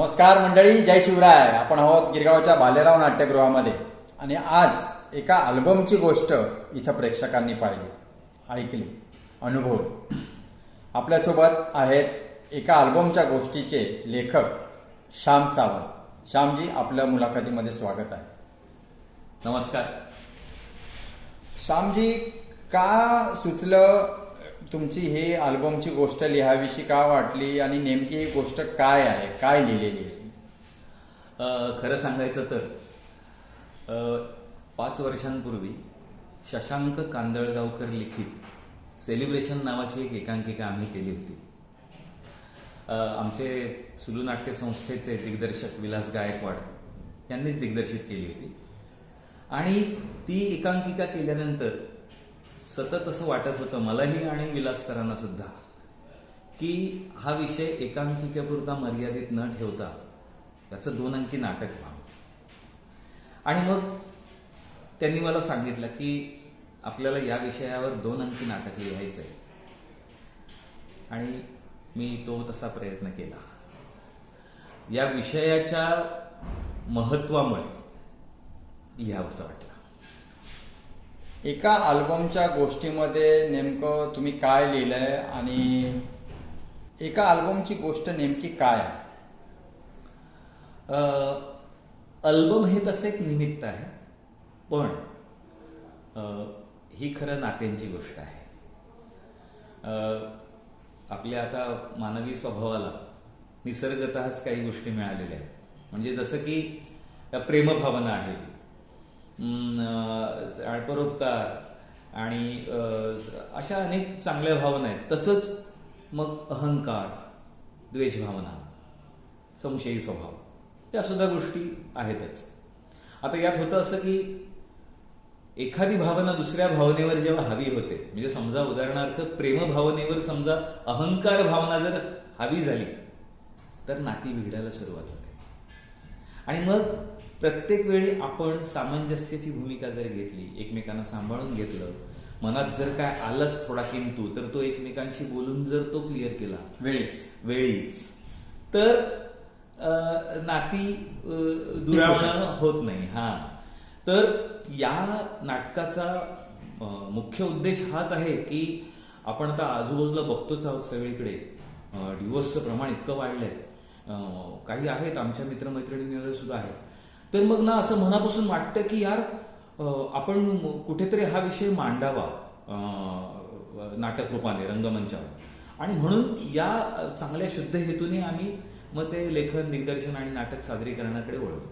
नमस्कार मंडळी जय शिवराय. आपण आहोत गिरगावच्या बालेराव नाट्यगृहामध्ये. आणि आज एका अल्बमची गोष्ट इथं प्रेक्षकांनी पाहिली ऐकली अनुभव आपल्यासोबत आहेत एका अल्बमच्या गोष्टीचे लेखक श्याम सावंत. श्यामजी आपल्या मुलाखतीमध्ये स्वागत आहे. नमस्कार. श्यामजी का सुचलं तुमची हे अल्बमची गोष्ट लिहावीशी का वाटली? आणि नेमकी ही गोष्ट काय आहे? काय लिहिलेली आहे? खरं सांगायचं तर पाच वर्षांपूर्वी शशांक कांदळगावकर लिखित सेलिब्रेशन नावाची एक एकांकिका आम्ही केली होती. आमचे सुलू नाट्य संस्थेचे दिग्दर्शक विलास गायकवाड यांनीच दिग्दर्शित केली होती. आणि ती एकांकिका केल्यानंतर सतत असं वाटत होतं मलाही आणि विलास सरांना सुद्धा की हा विषय एकांकिकेपुरता मर्यादित न ठेवता त्याचं दोन अंकी नाटक व्हावं. आणि मग त्यांनी मला सांगितलं की आपल्याला या विषयावर दोन अंकी नाटक लिहायचं आहे आणि मी तो तसा प्रयत्न केला. या विषयाच्या महत्वामुळे लिहावंसं वाटलं. एका अल्बमच्या गोष्टीमध्ये नेमकं तुम्ही काय लिहिलंय आणि एका अल्बमची गोष्ट नेमकी काय आहे? अल्बम हे तसं एक निमित्त आहे पण ही खरं नात्यांची गोष्ट आहे. आपल्या आता मानवी स्वभावाला निसर्गतःच काही गोष्टी मिळालेल्या आहेत. म्हणजे जसं की प्रेमभावना आहे परोपकार आणि अशा अनेक चांगल्या भावना आहेत. तसंच मग अहंकार द्वेषभावना संशयी स्वभाव या सुद्धा गोष्टी आहेतच. आता यात होतं असं की एखादी भावना दुसऱ्या भावनेवर जेव्हा हवी होते म्हणजे समजा उदाहरणार्थ प्रेम भावनेवर समजा अहंकार भावना जर हवी झाली तर नाती बिघडायला सुरुवात होते. आणि मग प्रत्येक वेळी आपण सामंजस्याची भूमिका जर घेतली एकमेकांना सांभाळून घेतलं मनात जर काय आलंच थोडा किंतू तर तो एकमेकांशी बोलून जर तो क्लिअर केला. वेळीच. वेळीच. तर नाती दुरावणं होत नाही. हा. तर या नाटकाचा मुख्य उद्देश हाच आहे की आपण आता आजूबाजूला बघतोच आहोत सगळीकडे. डिवोर्सचं प्रमाण इतकं वाढलंय. काही आहेत आमच्या मित्रमैत्रिणींमध्ये सुद्धा आहेत. तर मग ना असं मनापासून वाटतं की यार आपण कुठेतरी हा विषय मांडावा नाटक रूपाने रंगमंचावर. आणि म्हणून या चांगल्या शुद्ध हेतूने आम्ही मग ते लेखन दिग्दर्शन आणि नाटक सादरीकरणाकडे वळतो.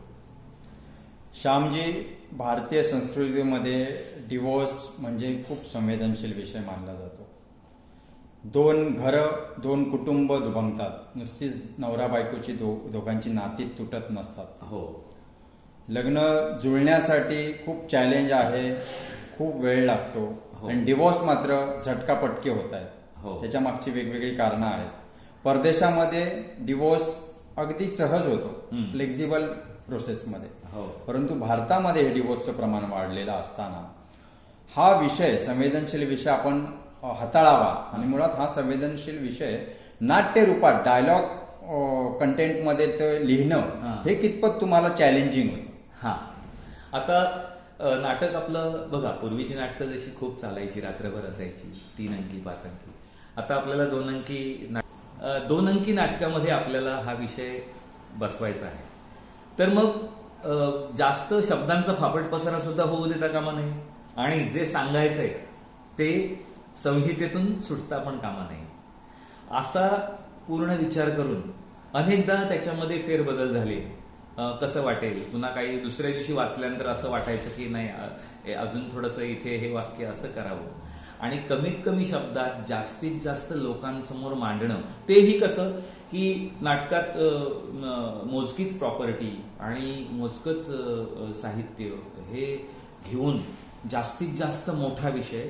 श्यामजी भारतीय संस्कृतीमध्ये डिवोर्स म्हणजे खूप संवेदनशील विषय मानला जातो. दोन घरं दोन कुटुंब दुभंगतात नुसतीच नवरा बायकोची दो दोघांची नाती तुटत नसतात. हो. लग्न जुळण्यासाठी खूप चॅलेंज आहे खूप वेळ लागतो. हो. आणि डिवोर्स मात्र झटकापटके होत आहेत. हो. त्याच्या मागची वेगवेगळी कारणं आहेत. परदेशामध्ये डिवोर्स अगदी सहज होतो. फ्लेक्झिबल प्रोसेसमध्ये हो. परंतु भारतामध्ये हे डिवोर्सचं प्रमाण वाढलेलं असताना हा विषय संवेदनशील विषय आपण हाताळावा. आणि मुळात हा संवेदनशील विषय नाट्य रूपात डायलॉग कंटेंटमध्ये ते लिहिणं हा. कितपत तुम्हाला चॅलेंजिंग होतं? हा. आता नाटक आपलं बघा पूर्वीची नाटकं जशी खूप चालायची रात्रभर असायची तीन अंकी पाच अंकी. आता आपल्याला दोन अंकी दोन अंकी नाटकामध्ये आपल्याला हा विषय बसवायचा आहे. तर मग जास्त शब्दांचा फापट पसारा सुद्धा होऊ देता कामा नये. आणि जे सांगायचंय ते संहितेतून सुटता पण कामा नये. असा पूर्ण विचार करून अनेकदा त्याच्यामध्ये फेरबदल झाले. कसं वाटेल? पुन्हा काही दुसऱ्या दिवशी वाचल्यानंतर असं वाटायचं की नाही हे अजून थोडंसं इथे हे वाक्य असं करावं. आणि कमीत कमी शब्दात जास्तीत जास्त लोकांसमोर मांडणं तेही कसं की नाटकात मोजकीच प्रॉपर्टी आणि मोजकच साहित्य हे घेऊन जास्तीत जास्त मोठा विषय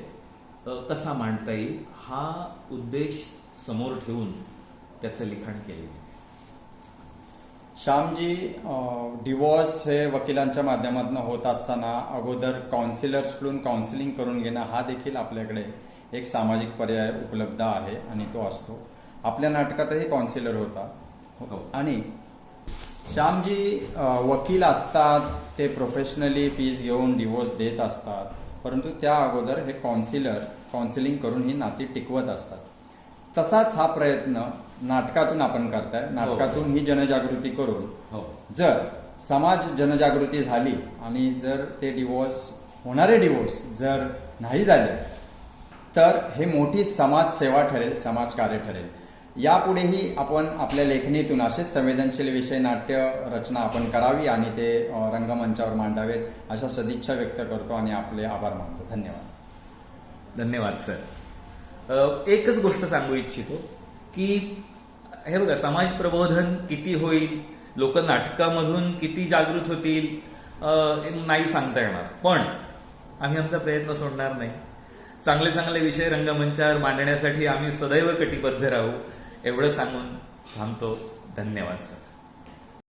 कसा मांडता येईल हा उद्देश समोर ठेवून त्याचं लिखाण केलेलं आहे. श्यामजी डिवोर्स हे वकिलांच्या माध्यमातून होत असताना अगोदर काउन्सिलर्सकडून काउन्सिलिंग करून घेणं हा देखील आपल्याकडे एक सामाजिक पर्याय उपलब्ध आहे आणि तो असतो. आपल्या नाटकातही काउन्सिलर होता. हो. आणि श्यामजी वकील असतात ते प्रोफेशनली फीज घेऊन डिवोर्स देत असतात. परंतु त्या अगोदर हे काउन्सिलर काउन्सिलिंग करून ही नाती टिकवत असतात. तसाच हा प्रयत्न नाटकातून आपण करताय. नाटकातून ही जनजागृती करून हो. जर समाज जनजागृती झाली आणि जर ते डिवोर्स होणारे डिवोर्स जर नाही झाले तर हे मोठी समाजसेवा ठरेल समाजकार्य ठरेल. यापुढेही आपण आपल्या लेखणीतून असेच संवेदनशील विषय नाट्य रचना आपण करावी आणि ते रंगमंचावर मांडावेत अशा सदिच्छा व्यक्त करतो आणि आपले आभार मानतो. धन्यवाद. धन्यवाद सर. एकच गोष्ट सांगू इच्छितो की हे बघा समाज प्रबोधन किती होईल लोक नाटकामधून किती जागृत होतील नाही सांगता येणार. पण आम्ही आमचा प्रयत्न सोडणार नाही. चांगले चांगले विषय रंगमंचावर मांडण्यासाठी आम्ही सदैव कटिबद्ध राहू. एवढं सांगून थांबतो. धन्यवाद सर.